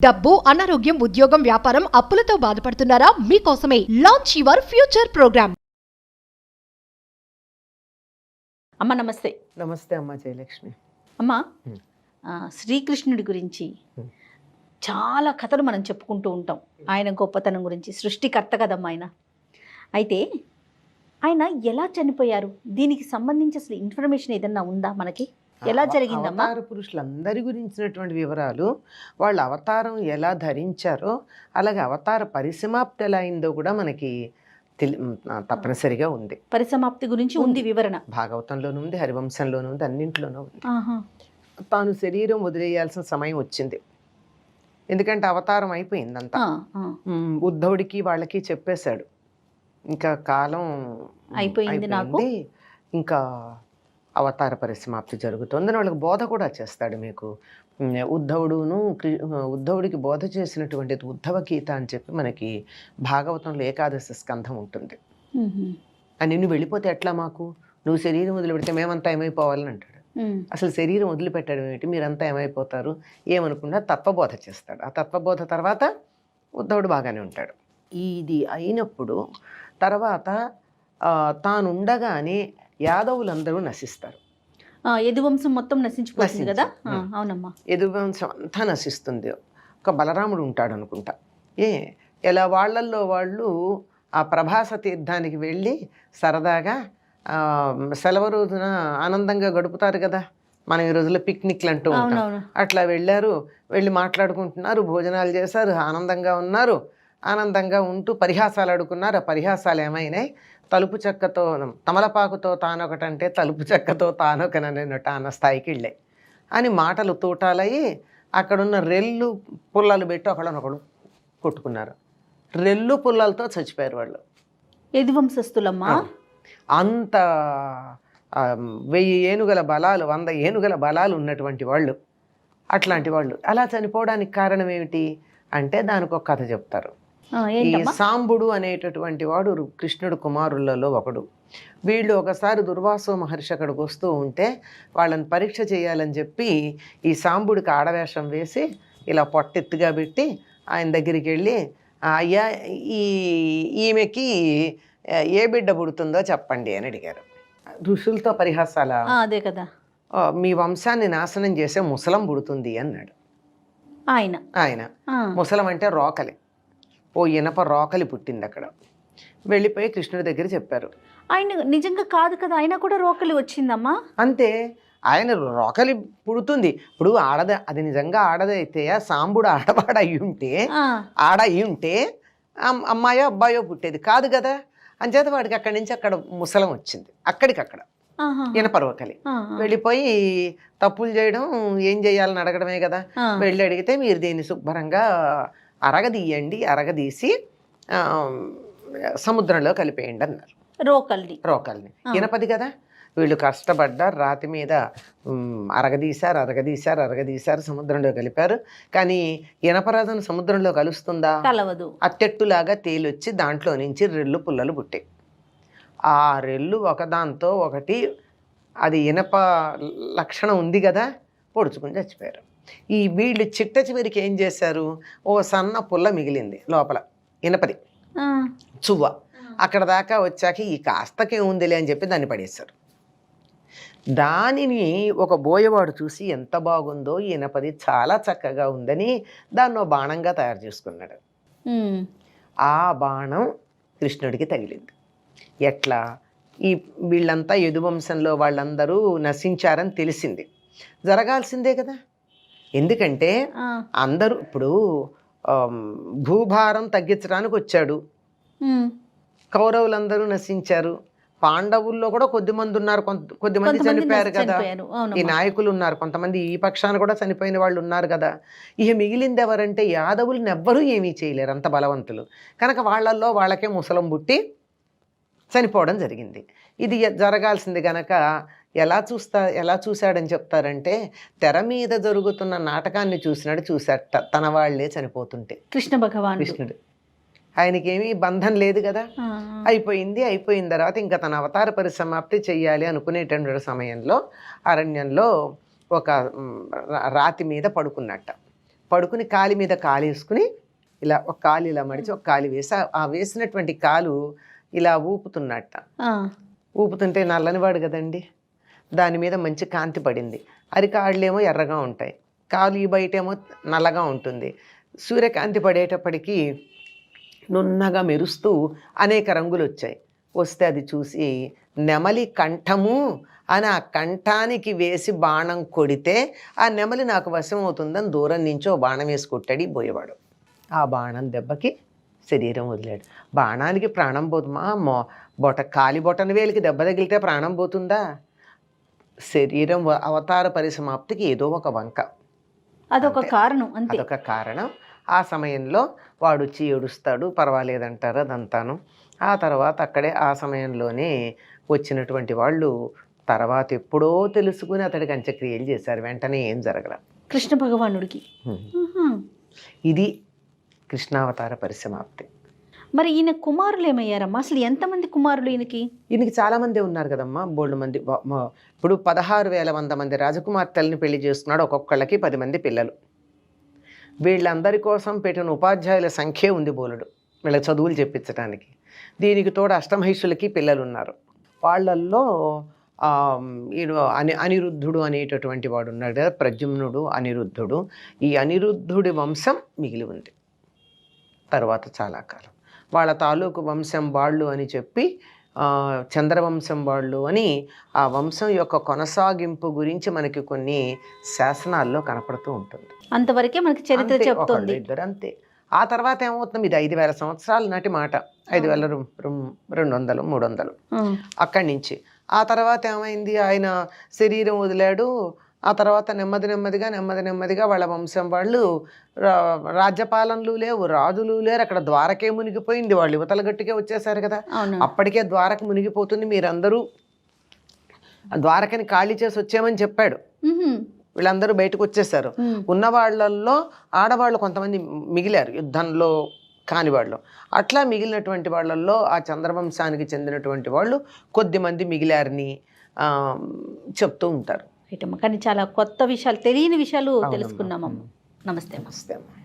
డబ్బు అనారోగ్యం ఉద్యోగం వ్యాపారం అప్పులతో బాధపడుతున్నారా? మీకోసమే లాంచ్ యువర్ ఫ్యూచర్ ప్రోగ్రామ్ అమ్మ నమస్తే. నమస్తే అమ్మ జయలక్ష్మి. అమ్మ శ్రీకృష్ణుడి గురించి. చాలా కథలు మనం చెప్పుకుంటూ ఉంటాం. ఆయన గొప్పతనం గురించి సృష్టికర్త కదమ్మా ఆయన. అయితే ఆయన ఎలా చనిపోయారు? దీనికి సంబంధించి అసలు ఇన్ఫర్మేషన్ ఏదన్నా ఉందా మనకి? ఎలా జరిగిందమ్మా అవతార పురుషులందరి గురించినటువంటి వివరాలు వాళ్ళ అవతారం ఎలా ధరించారో అలాగే అవతార పరిసమాప్తి ఎలా అయిందో కూడా మనకి తప్పనిసరిగా ఉంది పరిసమాప్తి గురించి ఉంది వివరణ భాగవతంలోనూ ఉంది హరివంశంలోనూ ఉంది అన్నింట్లోనూ ఉంది. తాను శరీరం వదిలేయాల్సిన సమయం వచ్చింది ఎందుకంటే అవతారం ఆ. ఉమ్, ఉద్ధవుడికి వాళ్ళకి చెప్పేశాడు ఇంకా కాలం అయిపోయింది నాకు. అయిపోయింది. ఇంకా అవతార పరిసమాప్తి జరుగుతుంది వాళ్ళకి బోధ కూడా చేస్తాడు మీకు. ఉద్ధవుడును ఉద్ధవుడికి బోధ చేసినటువంటిది ఉద్ధవ గీత అని చెప్పి మనకి భాగవతంలో ఏకాదశి స్కంధం ఉంటుంది. నువ్వు వెళ్ళిపోతే ఎట్లా మాకు? నువ్వు శరీరం వదిలిపెడితే మేమంతా ఏమైపోవాలని అంటాడు. అసలు శరీరం వదిలిపెట్టడం ఏమిటి మీరంతా ఏమైపోతారు? ఏమనుకున్నా తత్వబోధ చేస్తాడు. ఆ తత్వబోధ తర్వాత ఉద్ధవుడు బాగానే ఉంటాడు. ఇది అయినప్పుడు తర్వాత ఆ, తాను ఉండగానే యాదవులందరూ నశిస్తారు. ఆ, యదువంశం మొత్తం నశించిపోతుంది కదా. అవునమ్మా. యదువంశం అంతా నశిస్తుంది. ఒక బలరాముడు ఉంటాడు అనుకుంటా ఏ ఎలా వాళ్ళల్లో వాళ్ళు ఆ ప్రభాస తీర్థానికి వెళ్ళి సరదాగా సెలవు రోజున ఆనందంగా గడుపుతారు కదా? మనం ఈ రోజుల్లో పిక్నిక్లు అంటూ ఉంటాం. అట్లా వెళ్ళారు వెళ్ళి మాట్లాడుకుంటున్నారు భోజనాలు చేశారు ఆనందంగా ఉన్నారు. ఆనందంగా ఉంటూ పరిహాసాలు ఆడుకున్నారు ఆ పరిహాసాలు ఏమైనాయి? తలుపు చెక్కతో తమలపాకుతో తానొకటంటే తలుపు చెక్కతో తానొకనట అన్న స్థాయికి వెళ్ళాయి అని మాటలు తూటాలయ్యి అక్కడున్న రెల్లు పుల్లలు పెట్టి ఒకళ్ళనొకడు కొట్టుకున్నారు. రెల్లు పుల్లలతో చచ్చిపోయారు వాళ్ళు. యదువంశస్థులమ్మా అంత ఆ, వెయ్యి ఏనుగల బలాలు వంద ఏనుగల బలాలు ఉన్నటువంటి వాళ్ళు. అట్లాంటి వాళ్ళు. అలా చనిపోవడానికి కారణం ఏమిటి అంటే దానికి ఒక కథ చెప్తారు. ఈ సాంబుడు అనేటటువంటి వాడు కృష్ణుడు కుమారులలో ఒకడు. వీళ్ళు ఒకసారి దుర్వాసో మహర్షి అక్కడికి వస్తూ ఉంటే వాళ్ళని పరీక్ష చేయాలని చెప్పి ఈ సాంబుడికి ఆడవేషం వేసి ఇలా పొట్టెత్తుగా పెట్టి ఆయన దగ్గరికి వెళ్ళి "ఆ, అయ్యా ఈ ఈమెకి ఏ బిడ్డ పుడుతుందో చెప్పండి అని అడిగారు. ఋషులతో పరిహాసాల అదే కదా. "ఆ, మీ వంశాన్ని నాశనం చేసే ముసలం పుడుతుంది అన్నాడు. ఆయన? ఆయన. ముసలం అంటే రోకలి. ఓ ఇనప రోకలి పుట్టింది అక్కడ వెళ్ళిపోయి కృష్ణుడి దగ్గర చెప్పారు. ఆయన నిజంగా కాదు కదా అయినా కూడా రోకలి వచ్చిందమ్మా? అంతే ఆయన రోకలి పుడుతుంది. ఇప్పుడు ఆడద అది నిజంగా ఆడదైతే ఆ సాంబుడు ఆడవాడ అయి ఉంటే ఆడ అయి ఉంటే అమ్- అమ్మాయో అబ్బాయో పుట్టేది కాదు కదా. అంచేత వాడికి అక్కడి నుంచి అక్కడ ముసలం వచ్చింది అక్కడికక్కడ. ఆహా, ఇనప రోకలి. ఆ, ఆ, వెళ్ళిపోయి తప్పులు చేయడం ఏం చేయాలని అడగడమే కదా. వెళ్ళి అడిగితే మీరు దీన్ని శుభ్రంగా అరగదీయండి అరగదీసి సముద్రంలో కలిపేయండి అన్నారు. రోకల్ని. రోకల్ని. ఇనపది కదా? వీళ్ళు కష్టపడ్డారు రాతి మీద అరగదీశారు అరగదీశారు అరగదీశారు సముద్రంలో కలిపారు. కానీ ఇనపరాజను సముద్రంలో కలుస్తుందా? కలవదు. అత్తెట్టులాగా తేలొచ్చి దాంట్లో నుంచి రెల్లు పుల్లలు పుట్టాయి. ఆ రెల్లు ఒకదాంతో ఒకటి అది ఇనప లక్షణం ఉంది కదా? పొడుచుకుని చచ్చిపోయారు. ఈ వీళ్ళు చిట్ట చివరికి ఏం చేశారు? ఓ సన్న పుల్ల మిగిలింది లోపల. ఇనపది. చువ్వ. అక్కడ దాకా వచ్చాక ఈ కాస్తకే ఉందిలే అని చెప్పి దాన్ని పడేశారు. దానిని ఒక బోయవాడు చూసి ఎంత బాగుందో ఈ ఇనపది చాలా చక్కగా ఉందని దాన్ని బాణంగా తయారు చేసుకున్నాడు. ఆ బాణం కృష్ణుడికి తగిలింది. ఎట్లా? ఈ వీళ్ళంతా యదువంశంలో వాళ్ళందరూ నశించారని తెలిసింది. జరగాల్సిందే కదా? ఎందుకంటే అందరూ ఇప్పుడు భూభారం తగ్గించడానికి వచ్చాడు. కౌరవులందరూ నశించారు. పాండవుల్లో కూడా కొద్ది మంది ఉన్నారు. కొంత కొద్దిమంది చనిపోయారు కదా. ఈ నాయకులు ఉన్నారు. కొంతమంది ఈ పక్షాన కూడా చనిపోయిన వాళ్ళు ఉన్నారు కదా. ఇక మిగిలింది ఎవరంటే యాదవులను ఎవ్వరూ ఏమీ చేయలేరు అంత బలవంతులు. కనుక వాళ్ళల్లో వాళ్ళకే ముసలం పుట్టి చనిపోవడం జరిగింది. ఇది జరగాల్సింది గనక ఎలా చూస్తా ఎలా చూశాడని చెప్తారంటే తెర మీద జరుగుతున్న నాటకాన్ని చూసినాడు చూశాట తన వాళ్ళే చనిపోతుంటే. కృష్ణ భగవాన్ కృష్ణుడు. ఆయనకేమీ బంధం లేదు కదా? అయిపోయింది అయిపోయిన తర్వాత ఇంకా తన అవతార పరిసమాప్తి చెయ్యాలి అనుకునేటువంటి సమయంలో అరణ్యంలో ఒక రాతి మీద పడుకున్నట్ట. పడుకుని కాలి మీద కాలు వేసుకుని ఇలా ఒక కాలు ఇలా మడిచి ఒక కాలు వేసి ఆ- వేసినటువంటి కాలు ఇలా ఊపుతున్నట్ట. ఊపుతుంటే నల్లనివాడు కదండి? దాని మీద మంచి కాంతి పడింది. అరికాళ్ళేమో ఎర్రగా ఉంటాయి. కాలు ఈ బయటేమో నల్లగా ఉంటుంది. సూర్యకాంతి పడేటప్పటికీ నున్నగా మెరుస్తూ అనేక రంగులు వచ్చాయి వస్తే అది చూసి నెమలి కంఠము అని ఆ కంఠానికి వేసి బాణం కొడితే ఆ నెమలి నాకు వశం అవుతుందని దూరం నుంచో బాణం వేసి కొట్టాడు పోయేవాడు. ఆ బాణం దెబ్బకి శరీరం వదిలాడు. బాణానికి ప్రాణం పోతుందా మో బొట కాలి బొటన వేలికి దెబ్బ తగిలితే ప్రాణం పోతుందా? శరీరం అవతార పరిసమాప్తికి ఏదో ఒక వంక. అదొక. కారణం అంతే. అదొక కారణం. ఆ సమయంలో వాడు వచ్చి ఏడుస్తాడు పర్వాలేదంటారు అదంతాను. ఆ తర్వాత అక్కడే ఆ సమయంలోనే వచ్చినటువంటి వాళ్ళు తర్వాత ఎప్పుడో తెలుసుకుని అతడికి అంత్యక్రియలు చేశారు. వెంటనే ఏం జరగల. కృష్ణ భగవానుడికి. ఇది కృష్ణావతార పరిసమాప్తి. మరి ఈయన కుమారులు ఏమయ్యారమ్మా? అసలు ఎంతమంది కుమారులు ఈయనకి? ఈయనకి చాలామంది ఉన్నారు కదమ్మా బోల్డ్ మంది. ఇప్పుడు పదహారు వేల వంద మంది రాజకుమార్తెల్ని పెళ్ళి చేసుకున్నాడు ఒక్కొక్కళ్ళకి పది మంది పిల్లలు. వీళ్ళందరి కోసం పెట్టిన ఉపాధ్యాయుల సంఖ్యే ఉంది బోలుడు వీళ్ళ చదువులు చెప్పించడానికి దీనికి తోడు అష్టమహిషులకి పిల్లలు ఉన్నారు వాళ్ళల్లో ఈడు అని అనిరుద్ధుడు అనేటటువంటి వాడు ఉన్నాడు కదా ప్రజుమ్నుడు అనిరుద్ధుడు. ఈ అనిరుద్ధుడి వంశం మిగిలి ఉంది. తర్వాత చాలా కాలం. వాళ్ళ తాలూకు వంశం వాళ్ళు అని చెప్పి చంద్రవంశం వాళ్ళు అని ఆ వంశం యొక్క కొనసాగింపు గురించి మనకి కొన్ని శాసనాల్లో కనపడుతూ ఉంటుంది. అంతవరకే మనకి చరిత్ర చెప్తోంది. ఇద్దరు అంతే. ఆ తర్వాత ఏమవుతుంది? ఇది ఐదు వేల సంవత్సరాల నాటి మాట. ఐదు వేల రెండు వందలు మూడు వందలు. అక్కడి నుంచి. ఆ తర్వాత ఏమైంది? ఆయన శరీరం వదిలాడు. ఆ తర్వాత నెమ్మది నెమ్మదిగా నెమ్మది నెమ్మదిగా వాళ్ళ వంశం వాళ్ళు రాజ్యపాలనలు లేవు రాజులు లేరు. అక్కడ ద్వారకే మునిగిపోయింది. వాళ్ళు యువతల గట్టుకే వచ్చేసారు కదా. అప్పటికే ద్వారక మునిగిపోతుంది. మీరందరూ ఆ ద్వారకని ఖాళీ చేసి వచ్చామని చెప్పాడు. వీళ్ళందరూ బయటకు వచ్చేసారు. ఉన్న వాళ్ళల్లో ఆడవాళ్ళు కొంతమంది మిగిలారు. యుద్ధంలో కాని వాళ్ళు. అట్లా మిగిలినటువంటి వాళ్ళల్లో ఆ చంద్రవంశానికి చెందినటువంటి వాళ్ళు కొద్దిమంది మిగిలారని చెప్తూ ఉంటారు. రైట్ అమ్మా కానీ చాలా కొత్త విషయాలు తెలియని విషయాలు. తెలుసుకున్నామమ్మ. నమస్తే నమస్తే అమ్మా.